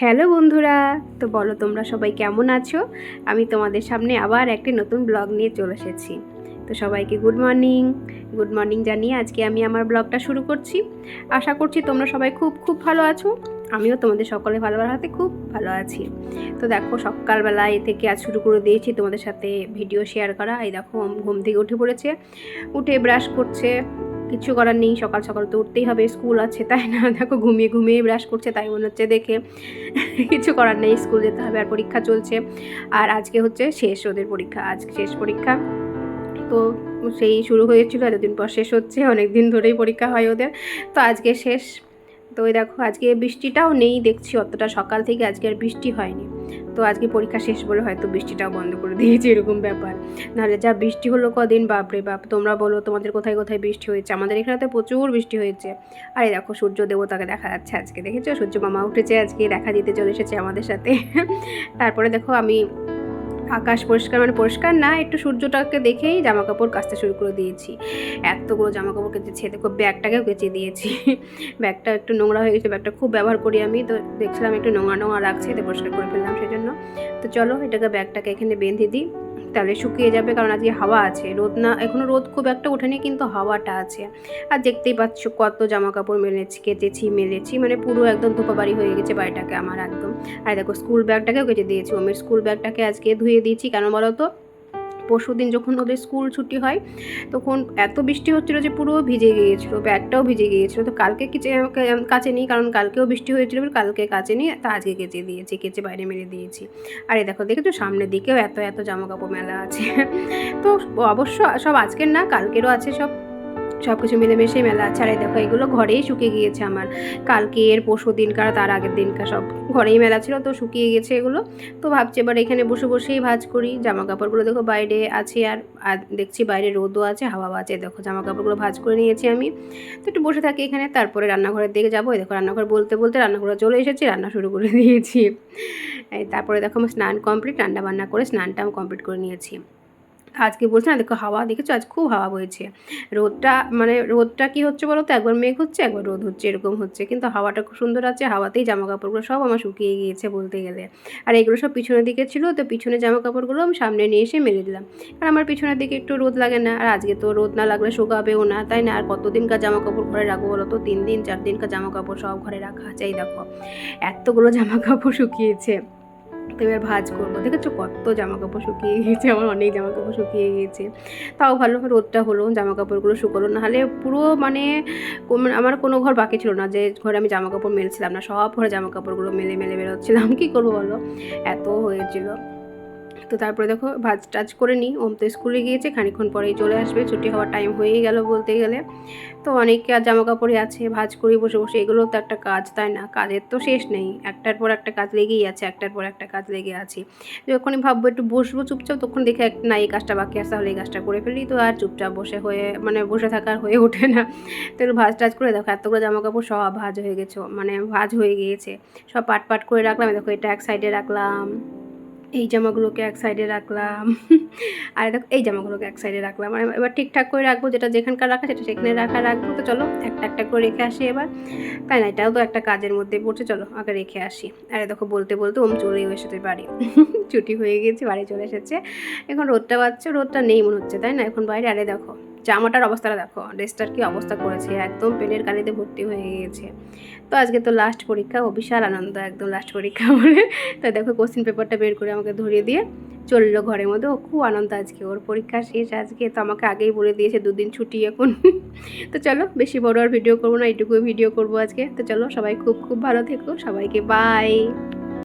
Hello বন্ধুরা, তো বলো তোমরা সবাই কেমন আছো? আমি তোমাদের সামনে আবার একটি নতুন ব্লগ নিয়ে চলে এসেছি। তো সবাইকে গুড মর্নিং গুড মর্নিং জানিয়ে আজকে আমি আমার ব্লগটা শুরু করছি। আশা করছি তোমরা সবাই খুব খুব ভালো আছো। আমিও তোমাদের সকলে ভালো হাতে খুব ভালো আছি। তো দেখো, সকালবেলা এ থেকে আজ শুরু করে দিয়েছি তোমাদের সাথে ভিডিও শেয়ার করা। এই দেখো, ঘুম থেকে উঠে পড়েছে। উঠে ব্রাশ করছে। কিছু করার নেই, সকাল সকাল তো উঠতেই হবে, স্কুল আছে তাই না? দেখো ঘুমিয়ে ঘুমিয়ে ব্রাশ করছে তাই মনে হচ্ছে দেখে কিছু করার নেই, স্কুল যেতে হবে আর পরীক্ষা চলছে। আর আজকে হচ্ছে শেষ ওদের পরীক্ষা আজ শেষ পরীক্ষা। তো সেই শুরু হয়েছিল, এতদিন পর শেষ হচ্ছে অনেক দিন ধরেই পরীক্ষা হয় ওদের। তো আজকে শেষ তো ওই দেখো, আজকে বৃষ্টিটাও নেই দেখছি অতটা। সকাল থেকে আজকে আর বৃষ্টি হয়নি। তো আজকে পরীক্ষা শেষ বলে হয়তো বৃষ্টিটাও বন্ধ করে দিয়েছে, এরকম ব্যাপার। নাহলে যা বৃষ্টি হলো কদিন, বাপরে বাপ। তোমরা বলো, তোমাদের কোথায় কোথায় বৃষ্টি হয়েছে? আমাদের এখানে তো প্রচুর বৃষ্টি হয়েছে। আর দেখো, সূর্য দেবতাকে দেখা যাচ্ছে আজকে, দেখেছ? সূর্য মামা উঠেছে আজকে, দেখা দিতে চলে এসেছে আমাদের সাথে। তারপরে দেখো আমি আকাশ পরিষ্কার মানে পরিষ্কার না, একটু সূর্যটাকে দেখেই জামা কাপড় কাচতে শুরু করে দিয়েছি। এতগুলো জামা কাপড় কেচেছি খুব ব্যাগটাকেও কেচে দিয়েছি। ব্যাগটা একটু নোংরা হয়ে গেছে, ব্যাগটা খুব ব্যবহার করি আমি, তো দেখছিলাম একটু নোংরা নোংরা রাখছে তো পরিষ্কার করে ফেললাম সেই জন্য তো চলো এটাকে ব্যাগটাকে এখানে বেঁধে দিই। তাহলে শুকিয়ে যাবে, কারণ আজকে হাওয়া আছে। রোদ না এখনও রোদ খুব একটা ওঠেনি, কিন্তু হাওয়াটা আছে। আর দেখতেই পাচ্ছ কত জামা কাপড় মেলেছি, কেটেছি, মেলেছি মানে পুরো একদম ধোপাবাড়ি হয়ে গেছে বাড়িটাকে আমার একদম। আর দেখো, স্কুল ব্যাগটাকেও কেটে দিয়েছি। ওমের স্কুল ব্যাগটাকে আজকে ধুয়ে দিয়েছি, কেন বলো তো? পরশু দিন যখন ওদের স্কুল ছুটি হয়, তখন এত বৃষ্টি হচ্ছিল যে পুরো ভিজে গিয়েছিল, ব্যাগটাও ভিজে গিয়েছিল। তো কালকে কিচে কাছে নিই, কারণ কালকেও বৃষ্টি হয়েছিল, কালকে কাছে নিই, তা আজকে কেচে দিয়েছি, কেচে বাইরে মেরে দিয়েছি। আর দেখো, দেখেছ? সামনের দিকেও এত এত জামা কাপড় মেলা আছে। তো অবশ্য সব আজকের না, কালকেরও আছে সব। সব কিছু মিলেমিশেই মেলা আছে আর দেখো, এগুলো ঘরেই শুকিয়ে গিয়েছে আমার। কালকের পরশু দিনকার, তার আগের দিনকার সব ঘরেই মেলা ছিল, তো শুকিয়ে গেছে এগুলো। তো ভাবছি এবার এখানে বসে বসেই ভাজ করি। জামা কাপড়গুলো দেখো বাইরে আছে আর দেখছি বাইরে রোদও আছে হাওয়া আছে। দেখো জামা কাপড়গুলো ভাজ করে নিয়েছি আমি। তো একটু বসে থাকি এখানে, তারপরে রান্নাঘরের দিকে যাব। দেখো রান্নাঘর বলতে বলতে রান্নাঘরে চলে এসেছি, রান্না শুরু করে দিয়েছি। তারপরে দেখো আমার স্নান কমপ্লিট রান্না বান্না করে স্নানটাও কমপ্লিট করে নিয়েছি। আজকে বলছে, না, দেখো, হাওয়া দেখেছ? আজ খুব হাওয়া বইছে। রোদটা মানে রোদটা কি হচ্ছে বলো তো? একবার মেঘ হচ্ছে, একবার রোদ হচ্ছে, এরকম হচ্ছে। কিন্তু হাওয়াটা খুব সুন্দর আছে, হাওয়াতেই জামা কাপড়গুলো সব আমার শুকিয়ে গিয়েছে বলতে গেলে। আর এগুলো সব পিছনের দিকে ছিল, তো পিছনে জামা কাপড়গুলো আমি সামনে নিয়ে এসে মেলে দিলাম। আর আমার পিছনের দিকে একটু রোদ লাগে না, আর আজকে তো রোদ না লাগলে শুকাবেও না, তাই না? আর কতদিনকার জামা কাপড় ঘরে রাখব বলো তো? তিন দিন, চার দিনকার জামা কাপড় সব ঘরে রাখা চাই দেখো। এতগুলো জামা কাপড় শুকিয়েছে। তো এবার ভাজ করব। দেখেছ কত জামা কাপড় শুকিয়ে গিয়েছে, আমার অনেক জামা কাপড় শুকিয়ে গিয়েছে। তাও ভালো রোদটা হলো জামা কাপড়গুলো শুকোলো। নাহলে পুরো মানে আমার কোনো ঘর বাকি ছিল না, যে ঘরে আমি জামা কাপড় মেলছিলাম না, সব ঘরে জামা কাপড়গুলো মেলে মেলে বেরোচ্ছিলাম। কী করব বলো? এত হয়েছিল। তো তারপরে দেখো ভাজ টাজ করে নিই। ওম তো স্কুলে গিয়েছে, খানিক্ষণ পরেই চলে আসবে। ছুটি হওয়ার টাইম হয়েই গেল বলতে গেলে। তো অনেকে জামা কাপড়ে আছে, ভাজ করি, বসে বসে, এগুলো তো একটা কাজ, তাই না? কাজের তো শেষ নেই। একটার পর একটা কাজ লেগেই আছে, একটার পর একটা কাজ লেগে আছে। যখনই ভাববো একটু বসবো চুপচাপ, তখন দেখে না, এই কাজটা বাকি আছে, তাহলে এই কাজটা করে ফেলি। তো আর চুপচাপ বসে হয়ে মানে বসে থাকার হয়ে ওঠে না। তো ভাজ টাজ করে দেখো, এতগুলো জামা কাপড় সব ভাজ হয়ে গেছে মানে ভাজ হয়ে গিয়েছে। সব পাট পাট করে রাখলাম, দেখো এটা এক সাইডে রাখলাম। এই জামাগুলোকে এক সাইডে রাখলাম। আর দেখো, এই জামাগুলোকে এক সাইডে রাখলাম। আর এবার ঠিকঠাক করে রাখব, যেটা যেখানকার রাখা সেটা সেখানে রাখা রাখব। তো চলো, একটা একটা করে রেখে আসি এবার। তাই না? এটাও তো একটা কাজের মধ্যে পড়ছে, চলো আগে রেখে আসি। আরে দেখো, বলতে বলতে ওম চলেও এসেছে বাড়ি। ছুটি হয়ে গেছে, বাড়ি চলে এসেছে। এখন রোদটা পাচ্ছে, রোদটা নেই মনে হচ্ছে, তাই না? এখন বাইরে, আরে দেখো জামাটার অবস্থাটা দেখো ড্রেসটার কি অবস্থা করেছে, একদম পেনের কালিতে ভর্তি হয়ে গিয়েছে। তো আজকে তো লাস্ট পরীক্ষা, ও বিশাল আনন্দ, একদম লাস্ট পরীক্ষা বলে। তো দেখো কোশ্চিন পেপারটা বের করে আমাকে ধরিয়ে দিয়ে চলল ঘরের মধ্যে। ও খুব আনন্দ আজকে, ওর পরীক্ষা শেষ আজকে, তো আমাকে আগেই বলে দিয়েছে দুদিন ছুটি এখন। তো চলো, বেশি বড় আর ভিডিও করব না এইটুকু ভিডিও করব আজকে। তো চলো, সবাই খুব খুব ভালো থেকো, সবাইকে বাই